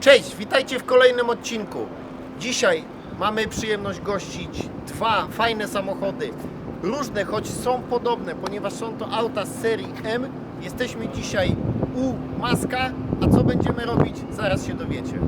Cześć, witajcie w kolejnym odcinku. Dzisiaj mamy przyjemność gościć dwa fajne samochody. Różne, choć są podobne, ponieważ są to auta z serii M. Jesteśmy dzisiaj u Maska, a co będziemy robić, zaraz się dowiecie.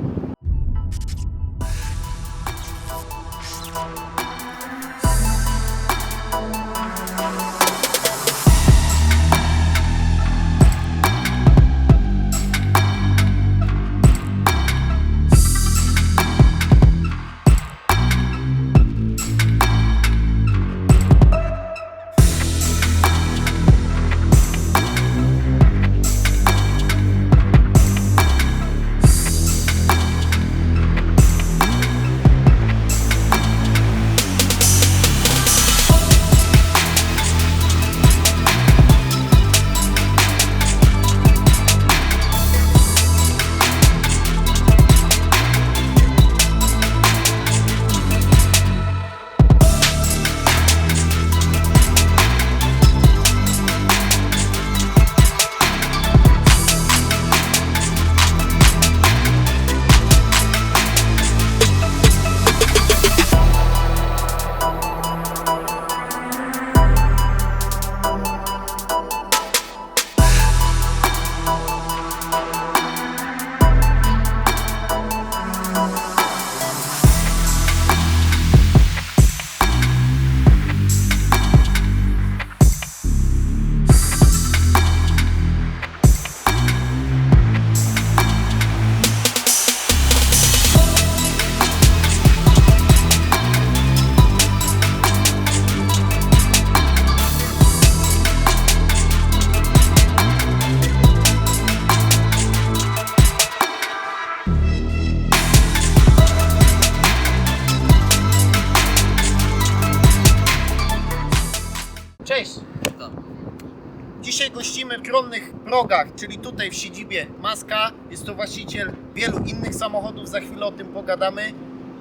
Progach, czyli tutaj w siedzibie Maska. Jest to właściciel wielu innych samochodów, za chwilę o tym pogadamy.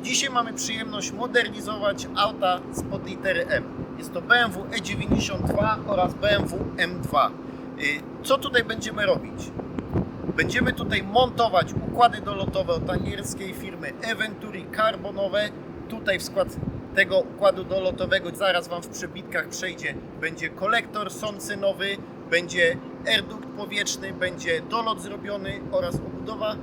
Dzisiaj mamy przyjemność modernizować auta spod litery M. Jest to BMW E92 oraz BMW M2. Y, Co tutaj będziemy robić? Będziemy tutaj montować układy dolotowe od angielskiej firmy Eventuri karbonowe. Tutaj w skład tego układu dolotowego zaraz Wam w przebitkach przejdzie. Będzie kolektor soncynowy, będzie airduct powietrzny, będzie dolot zrobiony oraz obudowa.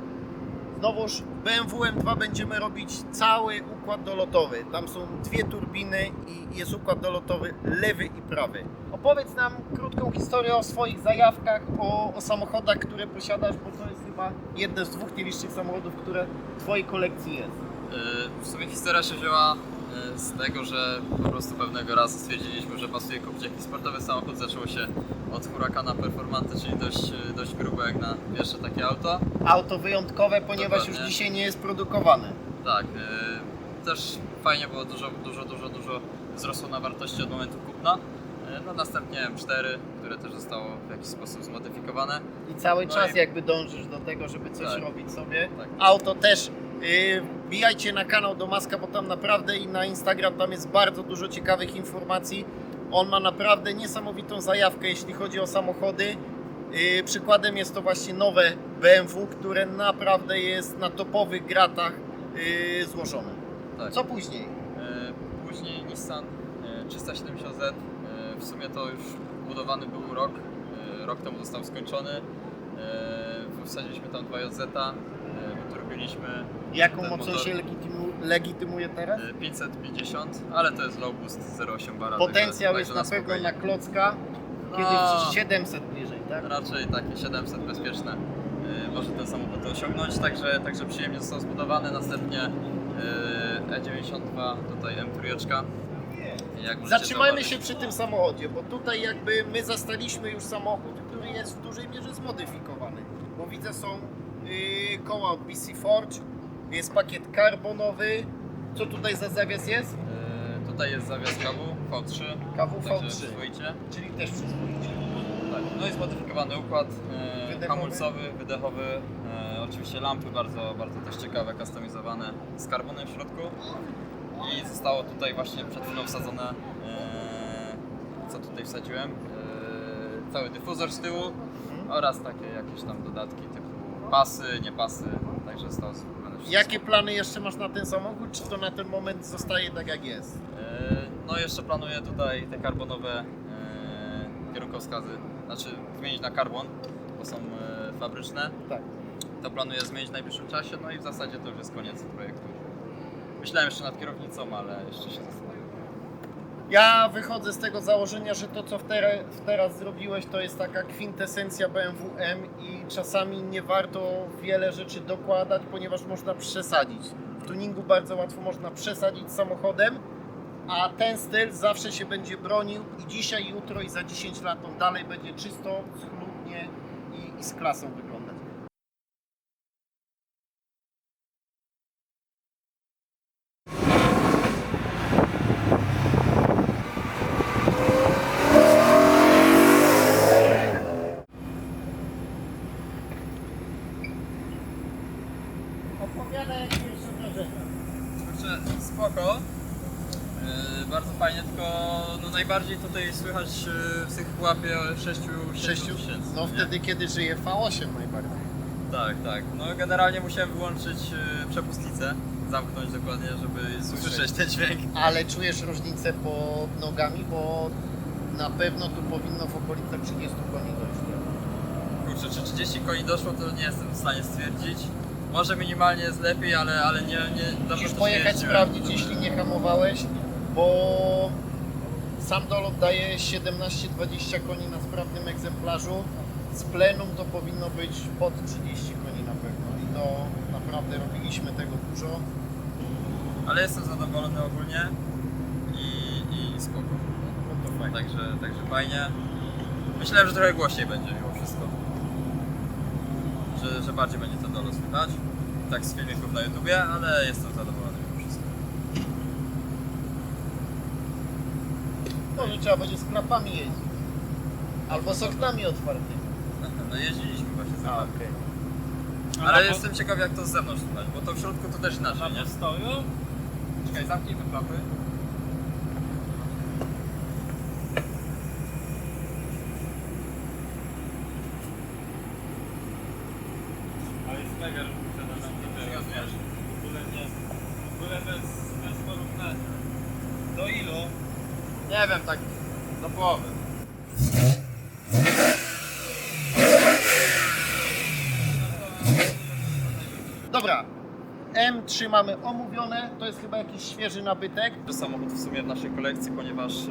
Znowuż BMW M2 będziemy robić cały układ dolotowy. Tam są dwie turbiny i jest układ dolotowy lewy i prawy. Opowiedz nam krótką historię o swoich zajawkach, o, o samochodach, które posiadasz, bo to jest chyba jedne z dwóch nielicznych samochodów, które w Twojej kolekcji jest. Y, W sumie historia się wzięła z tego, że po prostu pewnego razu stwierdziliśmy, że pasuje kupić jakiś sportowy samochód. Zaczęło się od Huracana Performante, czyli dość, y, dość grube jak na pierwsze takie auto. Auto wyjątkowe, ponieważ Dokładnie. już dzisiaj nie jest produkowane. Tak, y, też fajnie było dużo, dużo, dużo, dużo wzrosło na wartości od momentu kupna. Y, No następnie M4, które też zostało w jakiś sposób zmodyfikowane. I cały No czas i- jakby dążysz do tego, żeby coś Tak. robić sobie. Tak. Auto też. Yy, wbijajcie na kanał do Maska, bo tam naprawdę i na Instagram tam jest bardzo dużo ciekawych informacji. On ma naprawdę niesamowitą zajawkę, jeśli chodzi o samochody. Yy, przykładem jest to właśnie nowe BMW, które naprawdę jest na topowych gratach yy, złożone. Tak. Co później? E, Później Nissan e, 370Z. e, W sumie to już budowany był rok. e, Rok temu został skończony. E, Wsadziliśmy tam 2JZ, e, wyturbiliśmy Jaką ten mocą motor. się legitymu, legitymuje teraz? e, 550, ale to jest low boost 0,8 bara. Potencjał jest na pewno na klocka, kiedy No. 700 bliżej, tak? Raczej takie 700 bezpieczne e, może ten samochód osiągnąć, także, także przyjemnie został zbudowany. Następnie e, E92, tutaj M3. Jak możecie Zatrzymajmy się przy tym samochodzie, bo tutaj jakby my zastaliśmy już samochód, który jest w dużej mierze zmodyfikowany. Bo widzę są yy, koła od BC Forge, jest pakiet karbonowy. Co tutaj za zawias jest? E, Tutaj jest zawias KW V3, KW także V3, przyzwoicie. czyli też przyzwoicie. Tak. No i zmodyfikowany układ e, Wydechowy? hamulcowy, wydechowy. E, oczywiście lampy bardzo, bardzo też ciekawe, kustomizowane z karbonem w środku. I zostało tutaj właśnie przed chwilą wsadzone, e, co tutaj wsadziłem, e, cały dyfuzor z tyłu Mhm. oraz takie jakieś tam dodatki typu pasy, nie pasy, także wszystko. Jakie plany jeszcze masz na ten samochód? Czy to na ten moment zostaje tak jak jest? E, No jeszcze planuję tutaj te karbonowe e, kierunkowskazy, znaczy zmienić na karbon, bo są e, fabryczne. Tak. To planuję zmienić w najbliższym czasie, no i w zasadzie to już jest koniec projektu. Myślałem jeszcze nad kierownicą, ale jeszcze się zastanawiam. Ja wychodzę z tego założenia, że to co teraz zrobiłeś to jest taka kwintesencja BMW M i czasami nie warto wiele rzeczy dokładać, ponieważ można przesadzić. W tuningu bardzo łatwo można przesadzić samochodem, a ten styl zawsze się będzie bronił i dzisiaj, jutro i za 10 lat on dalej będzie czysto, schludnie i, i z klasą Kurczę, spoko. Yy, bardzo fajnie, tylko no najbardziej tutaj słychać yy, w tych łapie 6 Sześciu? tysięcy. No wtedy, kiedy żyje V8 najbardziej. Tak, tak. No generalnie musiałem wyłączyć yy, przepustnicę, zamknąć dokładnie, żeby słyszeć ten dźwięk. Ale czujesz różnicę pod nogami, bo na pewno tu powinno w okolicach 30 koni dojść. Kurczę, czy 30 koni doszło, to nie jestem w stanie stwierdzić. Może minimalnie jest lepiej, ale, ale nie, nie dawno Musisz też nie pojechać jeździłem. sprawdzić, jeśli nie hamowałeś, bo sam dolot daje 17-20 koni na sprawnym egzemplarzu. Z plenum to powinno być pod 30 koni na pewno i to naprawdę robiliśmy tego dużo. Ale jestem zadowolony ogólnie i, i spoko. No to fajnie. Także, także fajnie. Myślałem, że trochę głośniej będzie mimo wszystko. Że, że bardziej będzie ten dolot słychać. Tak z filmików na YouTubie, ale jestem zadowolony mimo wszystko. Może trzeba będzie z klapami jeździć. Albo z oknami otwartymi. No jeździliśmy właśnie za A, okej. Ale jestem ciekaw jak to z zewnątrz słychać, bo to w środku to też inaczej, nie? stoju? Czekaj, zamknij te klapy. Mega różnica na naprawdę. Zgadniesz? W ogóle nie. W ogóle bez, bez porównania. Do ilu? Nie wiem, tak do połowy. Dobra. M3 mamy omówione, to jest chyba jakiś świeży nabytek. To samochód w sumie w naszej kolekcji, ponieważ e,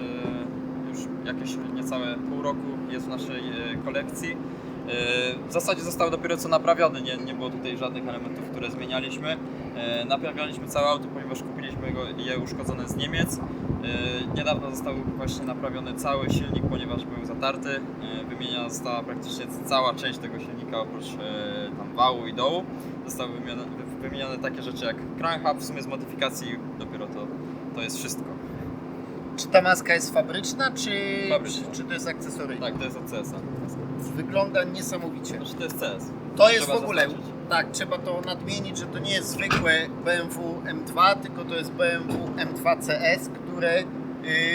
już jakieś niecałe pół roku jest w naszej e, kolekcji. W zasadzie został dopiero co naprawiony, nie, nie było tutaj żadnych elementów, które zmienialiśmy. E, Naprawialiśmy całe auto, ponieważ kupiliśmy go, je uszkodzone z Niemiec. E, Niedawno został właśnie naprawiony cały silnik, ponieważ był zatarty. E, Wymieniona została praktycznie cała część tego silnika oprócz tam wału i dołu. Zostały wymienione, wy- wymienione takie rzeczy jak crankhub, w sumie z modyfikacji dopiero to, to jest wszystko. Czy ta maska jest fabryczna, czy, Fabryczna. czy, czy to jest akcesoryjna? Tak, to jest od CS-a. Wygląda niesamowicie. Znaczy to jest CS. To jest Trzeba w ogóle, zaznaczyć. tak, trzeba to nadmienić, że to nie jest zwykłe BMW M2, tylko to jest BMW M2 CS, które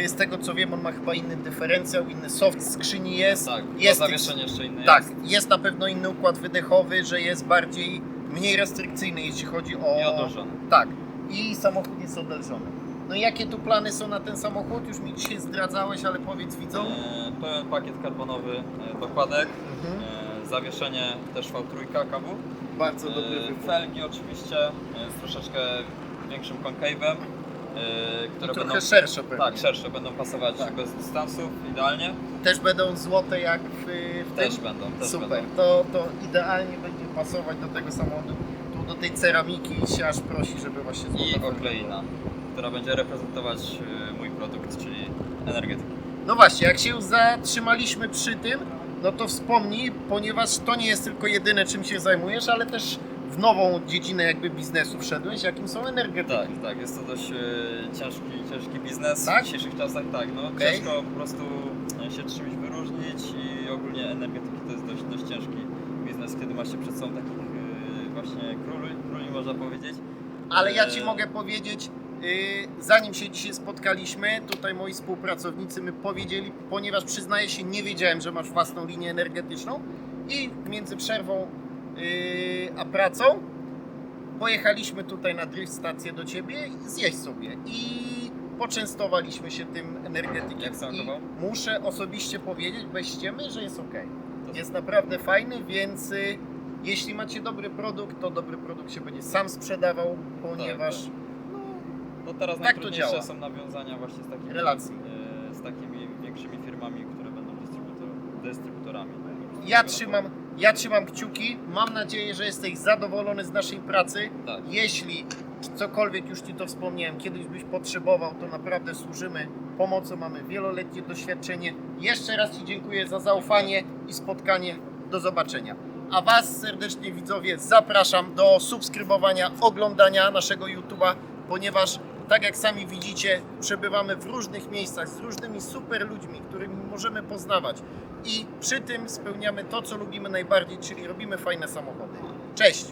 yy, z tego co wiem, on ma chyba inny dyferencjał, inny soft w skrzyni jest. Tak, jest zawieszenie jeszcze inne Tak, jest. jest na pewno inny układ wydechowy, że jest bardziej, mniej restrykcyjny, jeśli chodzi o... I. Tak, i samochód jest odelżony. No i jakie tu plany są na ten samochód? Już mi dzisiaj zdradzałeś, ale powiedz widzom. E, pełen pakiet karbonowy e, dokładek, Mhm. e, zawieszenie też V3 kawu. Bardzo dobry E, wybór. felgi oczywiście e, z troszeczkę większym koncave'em, e, które Trochę będą szersze pewnie. tak, szersze będą pasować Tak. bez dystansów idealnie. Też będą złote jak w, w Też tym? będą, też Super, będą. to, to idealnie będzie pasować do tego samochodu. Tu do tej ceramiki się aż prosi, żeby właśnie złota I felga okleina, była. Która będzie reprezentować e, mój produkt, czyli energetykę. No właśnie, jak się zatrzymaliśmy przy tym, no to wspomnij, ponieważ to nie jest tylko jedyne czym się zajmujesz, ale też w nową dziedzinę jakby biznesu wszedłeś, jakim są energetyki. Tak, tak, jest to dość e, ciężki, ciężki biznes Tak? w dzisiejszych czasach, tak, no Okej. ciężko po prostu e, się czymś wyróżnić i ogólnie energetyki to jest dość, dość ciężki biznes, kiedy ma się przed sobą takich e, właśnie króli, króli można powiedzieć. Ale ja Ci E, mogę powiedzieć, zanim się dzisiaj spotkaliśmy, tutaj moi współpracownicy mi powiedzieli, ponieważ przyznaję się, nie wiedziałem, że masz własną linię energetyczną i między przerwą yy, a pracą pojechaliśmy tutaj na drift stację do ciebie, zjeść sobie i poczęstowaliśmy się tym energetykiem. Jak I muszę osobiście powiedzieć, bez ściemy, że jest ok. Jest naprawdę fajny, więc y, jeśli macie dobry produkt, to dobry produkt się będzie sam sprzedawał, ponieważ tak. no, No teraz Tak najtrudniejsze są nawiązania właśnie z takimi, Relacji. e, z takimi większymi firmami, które będą dystrybutor, dystrybutorami. ja trzymam, ja trzymam kciuki. Mam nadzieję, że jesteś zadowolony z naszej pracy. Tak. Jeśli cokolwiek już Ci to wspomniałem, kiedyś byś potrzebował, to naprawdę służymy pomocą, mamy wieloletnie doświadczenie. Jeszcze raz Ci dziękuję za zaufanie i spotkanie. Do zobaczenia. A Was serdecznie widzowie zapraszam do subskrybowania, oglądania naszego YouTube'a, ponieważ tak jak sami widzicie, przebywamy w różnych miejscach z różnymi super ludźmi, którymi możemy poznawać i przy tym spełniamy to, co lubimy najbardziej, czyli robimy fajne samochody. Cześć!